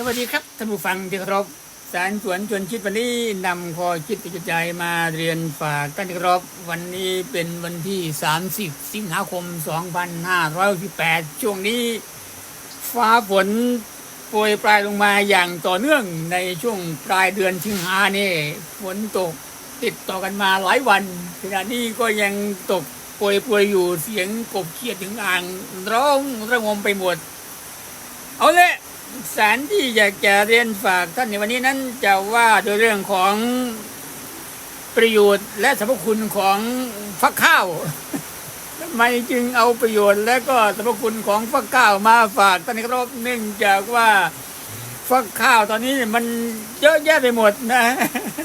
สวัสดีครับท่านผู้ฟังที่เคารพสารสวนชวนคิดวันนี้นำข้อคิดจุดใจมาเรียนฝากท่านที่เคารพวันนี้เป็นวันที่ 30 สิงหาคม 2518 ช่วงนี้ ฟ้าฝนโปรยปลายลงมาอย่างต่อเนื่องในช่วงปลายเดือนสิงหานี่ฝนตกติดต่อกันมาหลายวันขณะนี้ก็ยังตกโปรยปรยอยู่เสียงกบเขียดถึงอ่างร้องระงมไปหมด เอาละ สารที่อยากจะเรียนฝากท่านในวันนี้นั้นจะว่าโดยเรื่องของประโยชน์และสรรพคุณของฟักข้าวทำไมจึงเอาประโยชน์และก็สรรพคุณของฟักข้าวมาฝากท่านนครับเนื่องจากว่าฟักข้าวตอนนี้มันเยอะแยะไปหมดนะ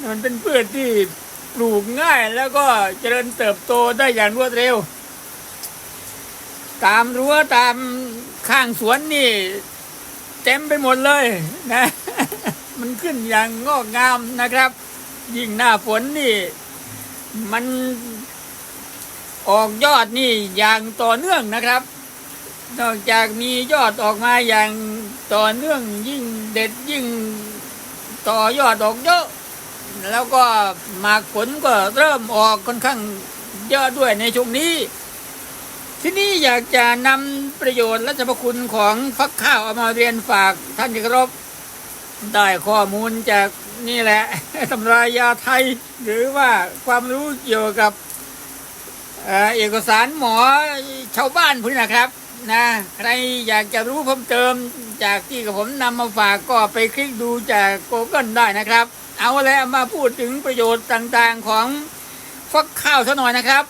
มันเป็นพืชที่ปลูกง่ายแล้วก็เจริญเติบโตได้อย่างรวดเร็ว ตามรั้วตามข้างสวนนี่ เต็มไปหมดเลยนะ มันขึ้นอย่างงอกงามนะครับ ยิ่งหน้าฝนนี่ มันออกยอดนี่อย่างต่อเนื่องนะครับ นอกจากมียอดออกมาอย่างต่อเนื่องยิ่งเด็ดยิ่งต่อยอดออกเยอะ แล้วก็หมากผลก็เริ่มออกค่อนข้างเยอะด้วยในช่วงนี้ ที่นี่อยากจะนำประโยชน์และสรรพคุณของฟักข้าวเอามาเรียนฝากท่านที่เคารพได้ข้อมูลจากนี่แหละตำรายาไทย หรือว่าความรู้เกี่ยวกับเอกสารหมอชาวบ้านพวกนี้นะครับนะใครอยากจะรู้เพิ่มเติมจากที่กับผมนำมาฝากก็ไปคลิกดูจาก Google ได้นะครับ เอาแล้วมาพูดถึงประโยชน์ต่างๆของฟักข้าวซะหน่อยนะครับ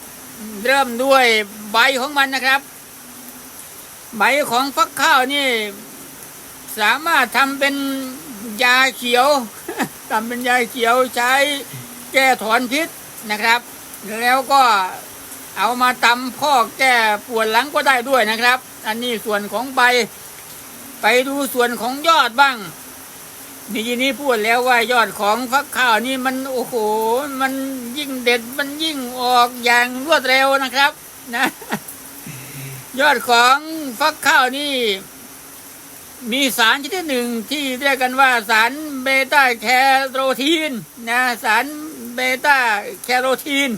เริ่มด้วย ใบของมันนะครับ ใบของฟักข้าวนี่ สามารถทำเป็นยาเขียวทำเป็นยาเขียวใช้แก้ถอนพิษนะครับ แล้วก็เอามาตำพอกแก้ปวดหลังก็ได้ด้วยนะครับ อันนี้ส่วนของใบ ไปดูส่วนของยอดบ้างนี่ทีนี้พูดแล้วว่ายอดของฟักข้าวนี่มันโอ้โห มันยิ่งเด็ดมันยิ่งออกอย่างรวดเร็วนะครับ นะ ยอดของฟักข้าวนี่ มีสารชนิดหนึ่งที่เรียกกันว่าสารเบต้าแคโรทีนนะสารเบต้าแคโรทีน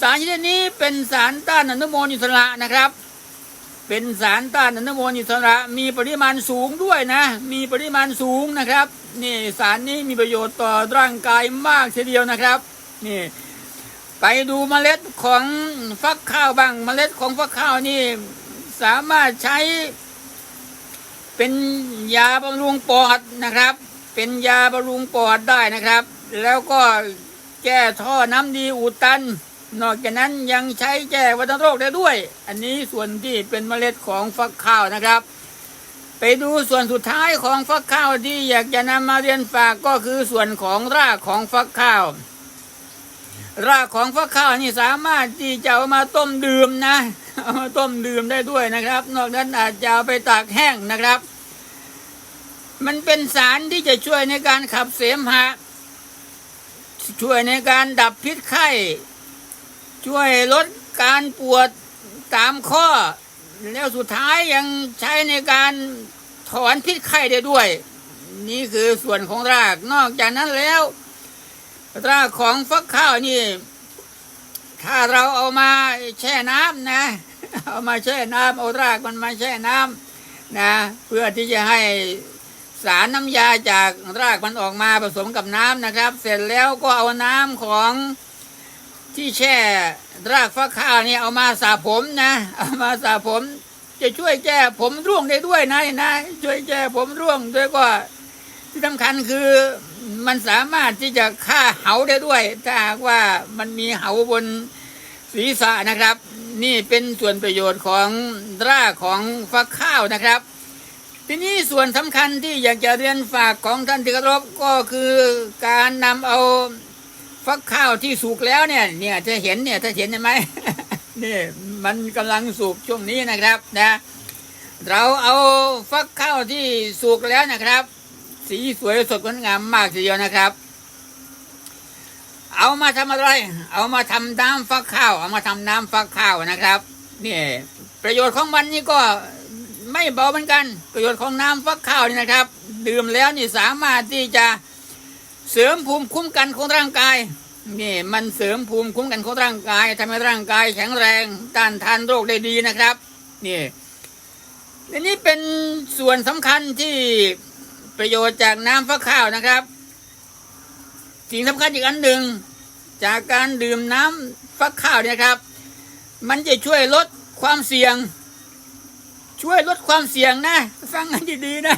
สารชนิดนี้เป็นสารต้านอนุมูลอิสระนะครับ เป็นสารต้านอนุมูลอิสระ มีปริมาณสูงด้วยนะ มีปริมาณสูงนะครับ นี่สารนี้มีประโยชน์ต่อร่างกายมากทีเดียวนะครับ นี่ ไปดูเมล็ดของฟักข้าวบ้าง เมล็ดของฟักข้าวนี่สามารถใช้ เป็นยาบำรุงปอดนะครับ เป็นยาบำรุงปอดได้นะครับ แล้วก็แก้ท่อน้ำดีอุดตัน นอกจากนั้นยังใช้แก้วัณโรคได้ด้วย อันนี้ส่วนที่เป็นเมล็ดของฟักข้าวนะครับ ไปดูส่วนสุดท้ายของฟักข้าวที่อยากจะนำมาเรียนฝากก็คือส่วนของรากของฟักข้าว รากของฟักข้าวนี่สามารถที่จะเอามาต้มดื่มนะ เอามาต้มดื่มได้ด้วยนะครับ นอกนั้นอาจจะเอาไปตากแห้งนะครับ มันเป็นสารที่จะช่วยในการขับเสมหะ ช่วยในการดับพิษไข้ ช่วยลดการปวดตามข้อ แล้วสุดท้ายยังใช้ในการถอนพิษไข้ได้ด้วย นี่คือส่วนของราก นอกจากนั้นแล้ว รากของฟักข้าวนี่ ถ้าเราเอามาแช่น้ำนะ เอามาแช่น้ำเอารากมันมาแช่น้ำนะ เพื่อที่จะให้สารน้ำยาจากรากมันออกมาผสมกับน้ำนะครับ เสร็จแล้วก็เอาน้ำของที่แช่รากฟักข้าวนี่เอามาสระผมนะ เอามาสระผม จะช่วยแก้ผมร่วงได้ด้วยนะนะ ช่วยแก้ผมร่วงด้วยก็ ที่สำคัญคือมันสามารถที่จะฆ่าเหาได้ด้วย ถ้าหากว่ามันมีเหาบนศีรษะนะครับ นี่เป็นส่วนประโยชน์ของรากของฟักข้าวนะครับ ทีนี้ส่วนสำคัญที่อยากจะเรียนฝากของท่านที่เคารพก็คือการนำเอาฟักข้าวที่สุกแล้วเนี่ย เนี่ยจะเห็นเนี่ยถ้าเห็นใช่ไหมนี่มันกำลังสุกช่วงนี้นะครับนะเราเอาฟักข้าวที่สุกแล้วนะครับ สีสวยสดงดงามมากทีเดียวนะครับ เอามาทำอะไร เอามาทำน้ำฟักข้าว เอามาทำน้ำฟักข้าวนะครับนี่ประโยชน์ของมันนี่ก็ไม่เบาเหมือนกัน ประโยชน์ของน้ำฟักข้าวนี่นะครับ ดื่มแล้วนี่สามารถที่จะเสริมภูมิคุ้มกันของร่างกายนี่มันเสริมภูมิคุ้มกันของร่างกายทำให้ร่างกายแข็งแรงต้านทานโรคได้ดีนะครับนี่อันนี้เป็นส่วนสำคัญที่ ประโยชน์จากน้ำฟักข้าวนะครับ สิ่งสำคัญอีกอันหนึ่ง จากการดื่มน้ำฟักข้าวเนี่ยครับ มันจะช่วยลดความเสี่ยง ช่วยลดความเสี่ยงนะ ฟังกันดีๆนะ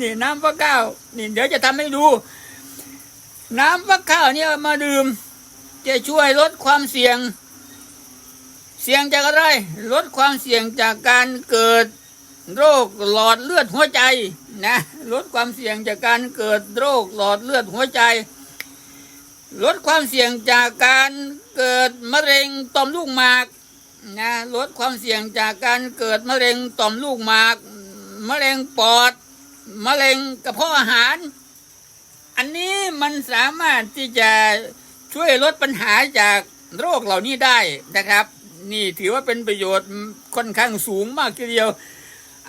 นี่น้ำฟักข้าวนี่เดี๋ยวจะทำให้ดู น้ำฟักข้าวเนี่ยมาดื่ม จะช่วยลดความเสี่ยง เสี่ยงจากอะไร ลดความเสี่ยงจากการเกิด โรคหลอดเลือดหัวใจนะลดความเสี่ยงจากการเกิดโรคหลอดเลือดหัวใจ ลดความเสี่ยงจากการเกิดมะเร็งต่อมลูกหมากนะลดความเสี่ยงจากการเกิดมะเร็งต่อมลูกหมากมะเร็งปอดมะเร็งกระเพาะอาหาร อันนี้มันสามารถที่จะช่วยลดปัญหาจากโรคเหล่านี้ได้นะครับ นี่ถือว่าเป็นประโยชน์ค่อนข้างสูงมากทีเดียว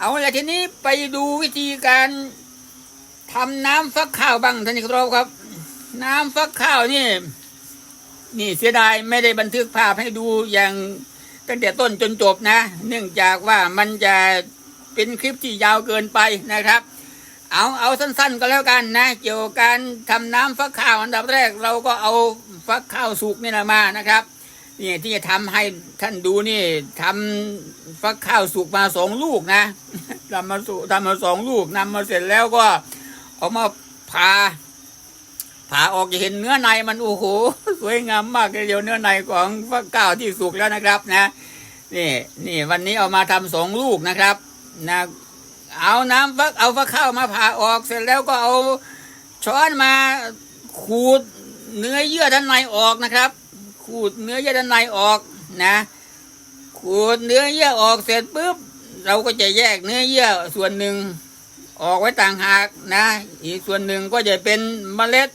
เอาละทีนี้ไปดูวิธีการทำน้ำฟักข้าวบ้างท่านผู้ชมครับ น้ำฟักข้าวนี่ นี่เสียดายไม่ได้บันทึกภาพให้ดูอย่างตั้งแต่ต้นจนจบนะ เนื่องจากว่ามันจะเป็นคลิปที่ยาวเกินไปนะครับ เอาเอาสั้นๆก็แล้วกันนะ เกี่ยวกับการทำน้ำฟักข้าวอันดับแรกเราก็เอาฟักข้าวสุกนี่นะมานะครับ นี่ที่จะทำให้ท่านดูนี่ทำฟักข้าวสุกมาสองลูกนะทำมาสุทำมาสองลูกนำมาเสร็จแล้วก็เอามาผ่าผ่าออกจะเห็นเนื้อในมันโอ้โหสวยงามมากเลยเดียวเนื้อในของฟักข้าวที่สุกแล้วนะครับนะนี่นี่วันนี้เอามาทำสองลูกนะครับนะเอาน้ำฟักเอาฟักข้าวมาผ่าออกเสร็จแล้วก็เอาช้อนมาขูดเนื้อเยื่อด้านในออกนะครับ ขูดเนื้อเยื่อด้านในออกนะขูดเนื้อเยื่อออกเสร็จปุ๊บเราก็จะแยกเนื้อเยื่อส่วนหนึ่งออกไว้ต่างหากนะ อีกส่วนหนึ่งก็จะเป็นเมล็ด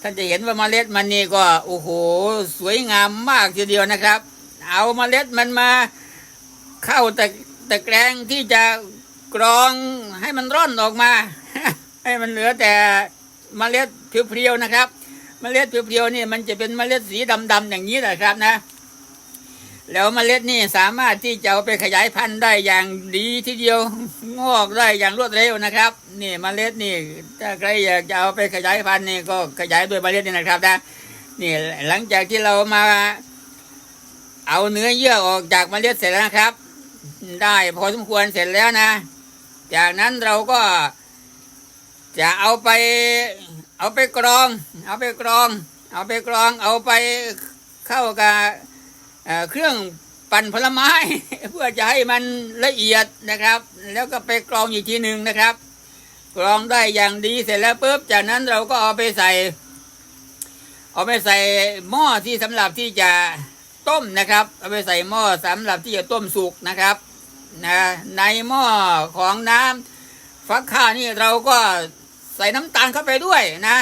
ท่านจะเห็นว่าเมล็ดมันนี่ก็โอ้โหสวยงามมากทีเดียวนะครับ เอาเมล็ดมันมาเข้าตะตะแกรงที่จะกรองให้มันร่อนออกมา ให้มันเหลือแต่เมล็ดเพียวๆนะครับ เมล็ดเพียวๆนี่มันจะเป็นเมล็ดสีดำๆอย่างนี้แหละครับนะ แล้วเมล็ดนี่สามารถที่จะเอาไปขยายพันธุ์ได้อย่างดีทีเดียวงอกได้อย่างรวดเร็วนะครับ นี่เมล็ดนี่ถ้าใครอยากจะเอาไปขยายพันธุ์นี่ก็ขยายด้วยเมล็ดนี่นะครับนะนี่หลังจากที่เรามา เอาเนื้อเยื่อออกจากเมล็ดเสร็จแล้วนะครับ ได้พอสมควรเสร็จแล้วนะ จากนั้นเราก็จะเอาไป เอาไปกรอง เอาไปกรอง เอาไปกรอง เอาไปเข้ากับเครื่องปั่นผลไม้ เพื่อจะให้มันละเอียดนะครับ แล้วก็ไปกรองอีกทีหนึ่งนะครับ กรองได้อย่างดีเสร็จแล้วปุ๊บจากนั้นเราก็เอาไปใส่ เอาไปใส่หม้อที่สำหรับที่จะต้มนะครับ เอาไปใส่หม้อสำหรับที่จะต้มสุกนะครับนะในหม้อของน้ำฟักข้าวนี่เราก็ ใส่น้ำตาลเข้าไปด้วยนะ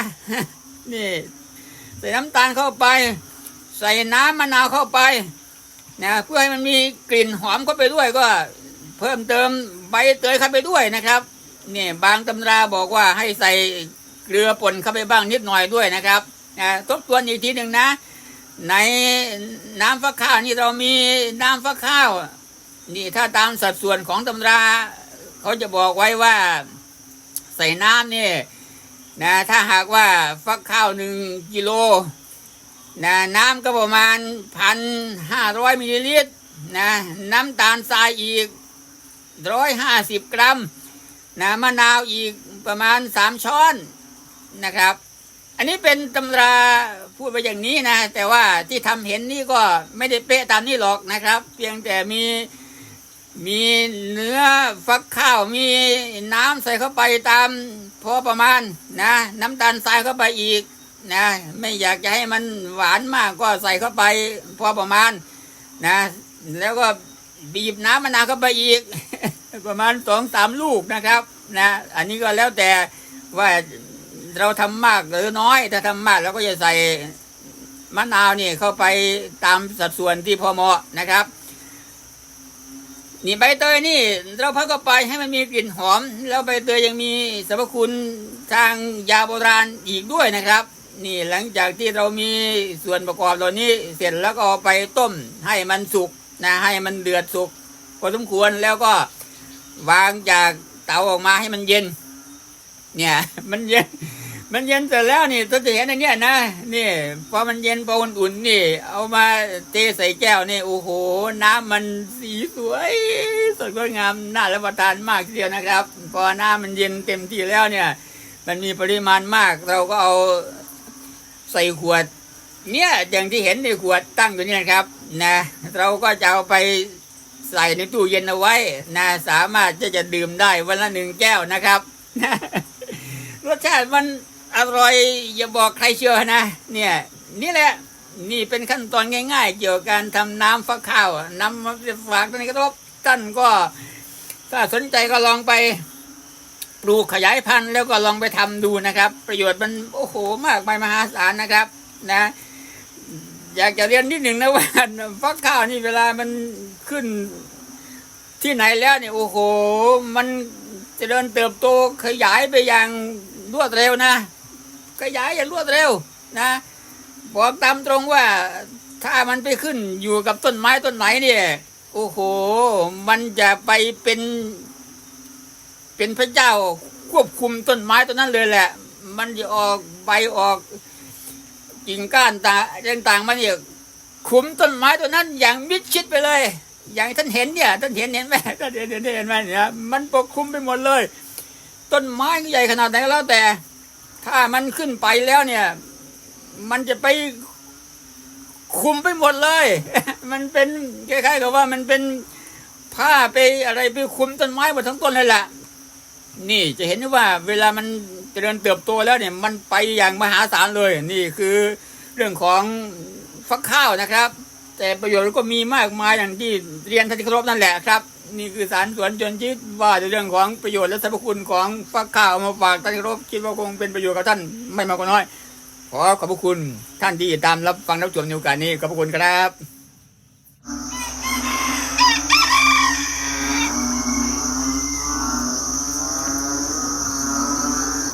นี่ ใส่น้ำตาลเข้าไป ใส่น้ำมะนาวเข้าไปนะเพื่อให้มันมีกลิ่นหอมเข้าไปด้วยก็ เพิ่มเติมใบเตยเข้าไปด้วยนะครับนี่บางตำราบอกว่าให้ใส่เกลือป่นเข้าไปบ้างนิดหน่อยด้วยนะครับนะทบทวนอีกทีหนึ่งนะ ในน้ำฟักข้าวนี่เรามีน้ำฟักข้าว นี่ถ้าตามสัดส่วนของตำรา เขาจะบอกไว้ว่า ใส่น้ำเนี่ยนะถ้าหากว่าฟักข้าวหนึ่งกิโลนะน้ำก็ประมาณพันห้าร้อยมิลลิลิตรนะน้ำตาลทรายอีกร้อยห้าสิบกรัมนะมะนาวอีกประมาณสามช้อนนะครับ อันนี้เป็นตำราพูดไปอย่างนี้นะ แต่ว่าที่ทำเห็นนี่ก็ไม่ได้เป๊ะตามนี้หรอกนะครับ เพียงแต่มี มีเนื้อฟักข้าวมีน้ำใส่เข้าไปตามพอประมาณนะน้ำตาลทรายเข้าไปอีกนะไม่อยากจะให้มันหวานมากก็ใส่เข้าไปพอประมาณนะแล้วก็บีบน้ำมะนาวเข้าไปอีก ประมาณสองสามลูกนะครับนะอันนี้ก็แล้วแต่ว่าเราทำมากหรือน้อย ถ้าทำมากเราก็จะใส่มะนาวนี่เข้าไปตามสัดส่วนที่พอเหมาะนะครับ นี่ใบเตยนี่ เราพักเข้าไปให้มันมีกลิ่นหอม แล้วใบเตยยังมีสรรพคุณทางยาโบราณอีกด้วยนะครับ นี่หลังจากที่เรามีส่วนประกอบเหล่านี้เสร็จแล้วก็เอาไปต้มให้มันสุกนะให้มันเดือดสุกพอสมควรแล้วก็วางจากเตาออกมาให้มันเย็น เนี่ย มันเย็น มันเย็นเสร็จแล้วนี่ตัวจะเห็นในเนี้ยนะนี่พอมันเย็นพออุ่นๆนี่ เอามาเทใส่แก้วนี่โอ้โห น้ำมันสีสวยสดงดงามน่ารับประทานมากทีเดียวนะครับ พอน้ำมันเย็นเต็มที่แล้วเนี่ย มันมีปริมาณมาก เราก็เอาใส่ขวด เนี่ยอย่างที่เห็นในขวดตั้งอยู่นี่นะครับ นะ เราก็จะเอาไปใส่ในตู้เย็นเอาไว้นะสามารถจะจะดื่มได้วันละหนึ่งแก้วนะครับรสชาติมัน อร่อยอย่าบอกใครเชื่อนะ เนี่ย นี่แหละ นี่เป็นขั้นตอนง่าย ๆ เกี่ยวกับการทำน้ำฟักข้าวน้ำมาฝากท่านกระทบท่านก็ถ้าสนใจก็ลองไปปลูกขยายพันธุ์แล้วก็ลองไปทำดูนะครับ ประโยชน์มันโอ้โหมากมายมหาศาลนะครับ นะ อยากจะเรียนนิดหนึ่งนะว่าฟักข้าวนี่เวลามันขึ้นที่ไหนแล้วเนี่ยโอ้โห มันจเจริญเติบโตขยายไปอย่างรวดเร็วนะ ขยายอย่างรวดเร็วนะ บอกตามตรงว่าถ้ามันไปขึ้นอยู่กับต้นไม้ต้นไหนเนี่ยโอ้โห มันจะไปเป็น เป็นพระเจ้าควบคุมต้นไม้ต้นนั้นเลยแหละ มันจะออกใบออกกิ่งก้านต่างต่างมันเนี่ยคุมต้นไม้ต้นนั้นอย่างมิดชิดไปเลย อย่างท่านเห็นเนี่ยท่านเห็นเห็นไหมท่านเห็นเห็นเห็นไหมเนี่ยมันปกคลุมไปหมดเลย ต้นไม้ใหญ่ขนาดไหนก็แล้วแต่ ถ้ามันขึ้นไปแล้วเนี่ย มันจะไปคุมไปหมดเลย มันเป็นคล้ายๆกับว่ามันเป็นผ้าไปอะไรไปคุมต้นไม้หมดทั้งต้นเลยแหละนี่จะเห็นได้ว่า เวลามันเจริญเติบโตแล้วเนี่ย มันไปอย่างมหาศาลเลย นี่คือเรื่องของฟักข้าวนะครับ แต่ประโยชน์ก็มีมากมายอย่างที่เรียนท่านที่เครพนั่นแหละครับ นี่คือสารสวนจนชิดว่าในเรื่องของประโยชน์และสรรพคุณของฟักข้าวมาฝากท่านรบคิดว่าคงเป็นประโยชน์กับท่านไม่มากก็น้อย ขอขอบพระคุณท่านที่ตามรับฟังรับชมในโอกาสนี้ขอบพระคุณครับ